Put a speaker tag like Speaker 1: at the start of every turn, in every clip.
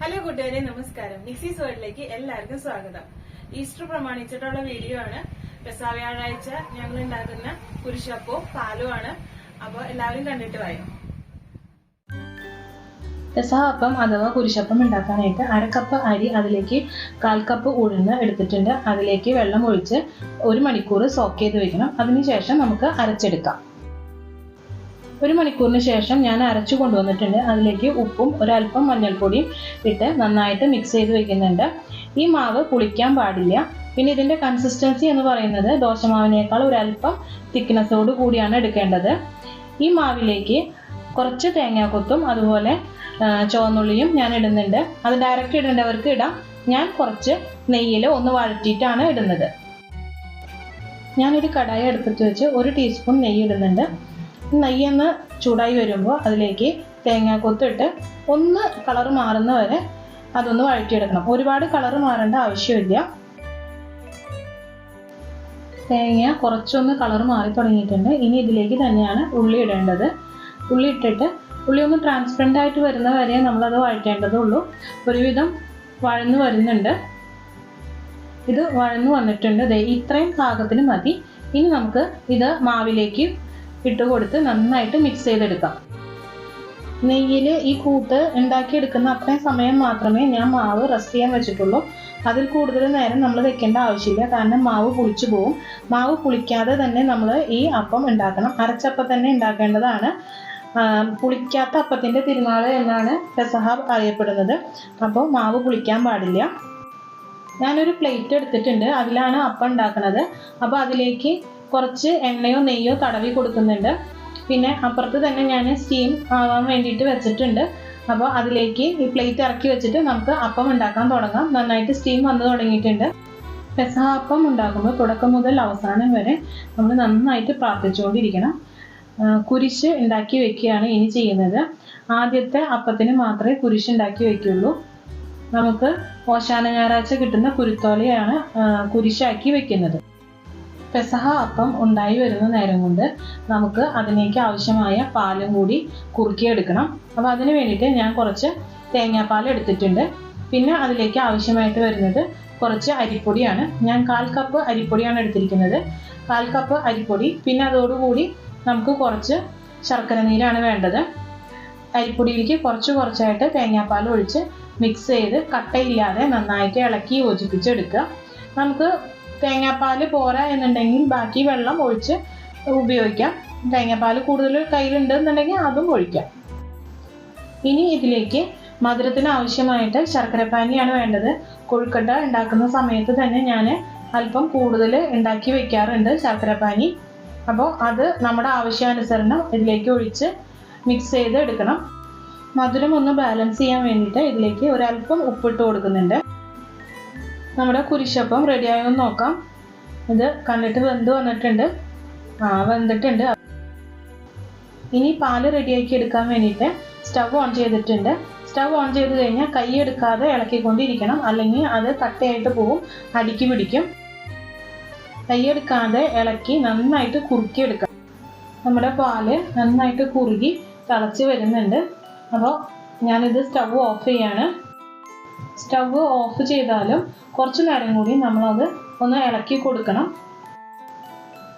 Speaker 1: Hello കൂട്ടുകാരെ നമസ്കാരം. മിക്സീസ് വേർഡിലേക്ക് എല്ലാവർക്കും സ്വാഗതം. ഈസ്റ്റർ പ്രമാണിച്ചിട്ടുള്ള വീഡിയോ ആണ്. പെസാ വ്യാഴാഴ്ച ഞങ്ങൾ ഉണ്ടാക്കുന്ന കുരിശപ്പവും ആണ്. അപ്പോൾ എല്ലാവരും കണ്ടിട്ട് വായോ?
Speaker 2: പെസാ അപ്പം അഥവാ കുരിശപ്പം ഉണ്ടാക്കാനായിട്ട് അരക്കപ്പ് കപ്പ് അരി അതിലേക്ക് കാൽ കപ്പ് ഉഴുന്ന് എടുത്തിട്ടുണ്ട്. അതിലേക്ക് വെള്ളം ഒഴിച്ച് ഒരു മണിക്കൂർ സോക്ക് ചെയ്ത് വെക്കണം. അതിനുശേഷം നമുക്ക് അരച്ചെടുക്കാം. ഒരു മണിക്കൂറിന് ശേഷം ഞാൻ അരച്ചു കൊണ്ടുവന്നിട്ടുണ്ട്. അതിലേക്ക് ഉപ്പും ഒരല്പം മഞ്ഞൾപ്പൊടിയും ഇട്ട് നന്നായിട്ട് മിക്സ് ചെയ്ത് വെക്കുന്നുണ്ട്. ഈ മാവ് പുളിക്കാൻ പാടില്ല. പിന്നെ ഇതിന്റെ കൺസിസ്റ്റൻസി എന്ന് പറയുന്നത് ദോശമാവിനേക്കാൾ ഒരല്പം തിക്നെസ്സോട് കൂടിയാണ് എടുക്കേണ്ടത്. ഈ മാവിലേക്ക് കുറച്ച് തേങ്ങാക്കൊത്തും അതുപോലെ ചുവന്നുള്ളിയും ഞാൻ ഇടുന്നുണ്ട്. അത് ഡയറക്റ്റ് ഇടേണ്ടവർക്ക് ഇടാം. ഞാൻ കുറച്ച് നെയ്യിൽ ഒന്ന് വഴറ്റിയിട്ടാണ് ഇടുന്നത്. ഞാനൊരു കടായി അടുപ്പത്ത് വെച്ച് ഒരു ടീസ്പൂൺ നെയ്യ് ഇടുന്നുണ്ട്. നെയ്യ് ഒന്ന് ചൂടായി വരുമ്പോൾ അതിലേക്ക് തേങ്ങ കൊത്തിട്ട് ഒന്ന് കളർ മാറുന്ന വരെ അതൊന്ന് വഴറ്റിയെടുക്കണം. ഒരുപാട് കളർ മാറേണ്ട ആവശ്യമില്ല. തേങ്ങ കുറച്ചൊന്ന് കളർ മാറി തുടങ്ങിയിട്ടുണ്ട്. ഇനി ഇതിലേക്ക് തന്നെയാണ് ഉള്ളി ഇടേണ്ടത്. ഉള്ളി ഇട്ടിട്ട് ഉള്ളി ഒന്ന് ട്രാൻസ്പെറന്റ് ആയിട്ട് വരുന്ന വരെ നമ്മളത് വഴറ്റേണ്ടതുള്ളൂ. ഒരുവിധം വഴന്ന് വരുന്നുണ്ട്. ഇത് വഴന്നു വന്നിട്ടുണ്ട്. ഇത്രയും പാകത്തിന് മതി. ഇനി നമുക്ക് ഇത് മാവിലേക്ക് ഇട്ട് കൊടുത്ത് നന്നായിട്ട് മിക്സ് ചെയ്തെടുക്കാം. നെയ്യിൽ ഈ കൂട്ട് ഉണ്ടാക്കിയെടുക്കുന്ന അത്രയും സമയം മാത്രമേ ഞാൻ മാവ് റെസ്റ്റ് ചെയ്യാൻ വെച്ചിട്ടുള്ളൂ. അതിൽ കൂടുതൽ നേരം നമ്മൾ വെക്കേണ്ട ആവശ്യമില്ല. കാരണം മാവ് പുളിച്ചു പോകും മാവ് പുളിക്കാതെ തന്നെ നമ്മൾ ഈ അപ്പം ഉണ്ടാക്കണം. അരച്ചപ്പം തന്നെ ഉണ്ടാക്കേണ്ടതാണ്. പുളിക്കാത്ത അപ്പത്തിന്റെ തിരുനാൾ എന്നാണ് പെസഹ അറിയപ്പെടുന്നത്. അപ്പോൾ മാവ് പുളിക്കാൻ പാടില്ല. ഞാനൊരു പ്ലേറ്റ് എടുത്തിട്ടുണ്ട്. അതിലാണ് അപ്പം ഉണ്ടാക്കുന്നത്. അപ്പോൾ അതിലേക്ക് കുറച്ച് എണ്ണയോ നെയ്യോ തടവി കൊടുക്കുന്നുണ്ട്. പിന്നെ അപ്പുറത്ത് തന്നെ ഞാൻ സ്റ്റീം ആവാൻ വേണ്ടിയിട്ട് വെച്ചിട്ടുണ്ട്. അപ്പോൾ അതിലേക്ക് ഈ പ്ലേറ്റ് ഇറക്കി വെച്ചിട്ട് നമുക്ക് അപ്പം ഉണ്ടാക്കാൻ തുടങ്ങാം. നന്നായിട്ട് സ്റ്റീം വന്നു തുടങ്ങിയിട്ടുണ്ട്. പെസഹ അപ്പം ഉണ്ടാക്കുമ്പോൾ തുടക്കം മുതൽ അവസാനം വരെ നമ്മൾ നന്നായിട്ട് പ്രാർത്ഥിച്ചുകൊണ്ടിരിക്കണം. കുരിശ് ഉണ്ടാക്കി വെക്കുകയാണ് ഇനി ചെയ്യുന്നത്. ആദ്യത്തെ അപ്പത്തിന് മാത്രമേ കുരിശ് ഉണ്ടാക്കി വെക്കുള്ളൂ. നമുക്ക് ഓശാന ഞായറാഴ്ച കിട്ടുന്ന കുരുത്തോലയാണ് കുരിശാക്കി വെക്കുന്നത്. പെസഹ അപ്പം ഉണ്ടായി വരുന്ന നേരം കൊണ്ട് നമുക്ക് അതിലേക്ക് ആവശ്യമായ പാലും കൂടി കുറുക്കിയെടുക്കണം. അപ്പോൾ അതിന് വേണ്ടിയിട്ട് ഞാൻ കുറച്ച് തേങ്ങാപ്പാൽ എടുത്തിട്ടുണ്ട്. പിന്നെ അതിലേക്ക് ആവശ്യമായിട്ട് വരുന്നത് കുറച്ച് അരിപ്പൊടിയാണ്. ഞാൻ കാൽ കപ്പ് അരിപ്പൊടിയാണ് എടുത്തിരിക്കുന്നത്. കാൽ കപ്പ് അരിപ്പൊടി പിന്നെ അതോടുകൂടി നമുക്ക് കുറച്ച് ശർക്കര നീരാണ് വേണ്ടത്. അരിപ്പൊടിയിലേക്ക് കുറച്ച് കുറച്ചായിട്ട് തേങ്ങാപ്പാൽ ഒഴിച്ച് മിക്സ് ചെയ്ത് കട്ടയില്ലാതെ നന്നായിട്ട് ഇളക്കി യോജിപ്പിച്ചെടുക്കുക. നമുക്ക് തേങ്ങാപ്പാൽ പോരാ എന്നുണ്ടെങ്കിൽ ബാക്കി വെള്ളം ഒഴിച്ച് ഉപയോഗിക്കാം. തേങ്ങാപ്പാൽ കൂടുതൽ കയ്യിലുണ്ട് എന്നുണ്ടെങ്കിൽ അതും ഒഴിക്കാം. ഇനി ഇതിലേക്ക് മധുരത്തിന് ആവശ്യമായിട്ട് ശർക്കരപ്പാനിയാണ് വേണ്ടത്. കൊഴുക്കട്ട ഉണ്ടാക്കുന്ന സമയത്ത് തന്നെ ഞാൻ അല്പം കൂടുതൽ ഉണ്ടാക്കി വെക്കാറുണ്ട് ശർക്കരപ്പാനി അപ്പോൾ അത് നമ്മുടെ ആവശ്യാനുസരണം ഇതിലേക്ക് ഒഴിച്ച് മിക്സ് ചെയ്ത് എടുക്കണം മധുരം ഒന്ന് ബാലൻസ് ചെയ്യാൻ വേണ്ടിയിട്ട് ഇതിലേക്ക് ഒരല്പം ഉപ്പിട്ട് കൊടുക്കുന്നുണ്ട്. നമ്മുടെ കുരിശപ്പം റെഡിയായോ എന്ന് നോക്കാം. ഇത് കണ്ടിട്ട് വെന്ത് വന്നിട്ടുണ്ട്. ആ വെന്തിട്ടുണ്ട്. ഇനി പാൽ റെഡിയാക്കി എടുക്കാൻ വേണ്ടിയിട്ട് സ്റ്റവ് ഓൺ ചെയ്തിട്ടുണ്ട്. സ്റ്റവ് ഓൺ ചെയ്ത് കഴിഞ്ഞാൽ കൈ എടുക്കാതെ ഇളക്കിക്കൊണ്ടിരിക്കണം. അല്ലെങ്കിൽ അത് കട്ടയായിട്ട് പോവും. അടിക്ക് പിടിക്കും. കൈ എടുക്കാതെ ഇളക്കി നന്നായിട്ട് കുറുക്കിയെടുക്കാം നമ്മുടെ പാൽ നന്നായിട്ട് കുറുകി തിളച്ച് വരുന്നുണ്ട്. അപ്പോൾ ഞാനിത് സ്റ്റവ് ഓഫ് ചെയ്യാണ്. സ്റ്റവ് ഓഫ് ചെയ്താലും കുറച്ച് നേരം കൂടി നമ്മളത് ഒന്ന് ഇളക്കി കൊടുക്കണം.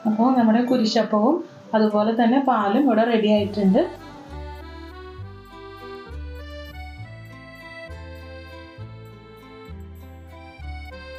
Speaker 2: അപ്പോൾ നമ്മുടെ കുരിശപ്പവും അതുപോലെ തന്നെ പാലും ഇവിടെ റെഡി ആയിട്ടുണ്ട്.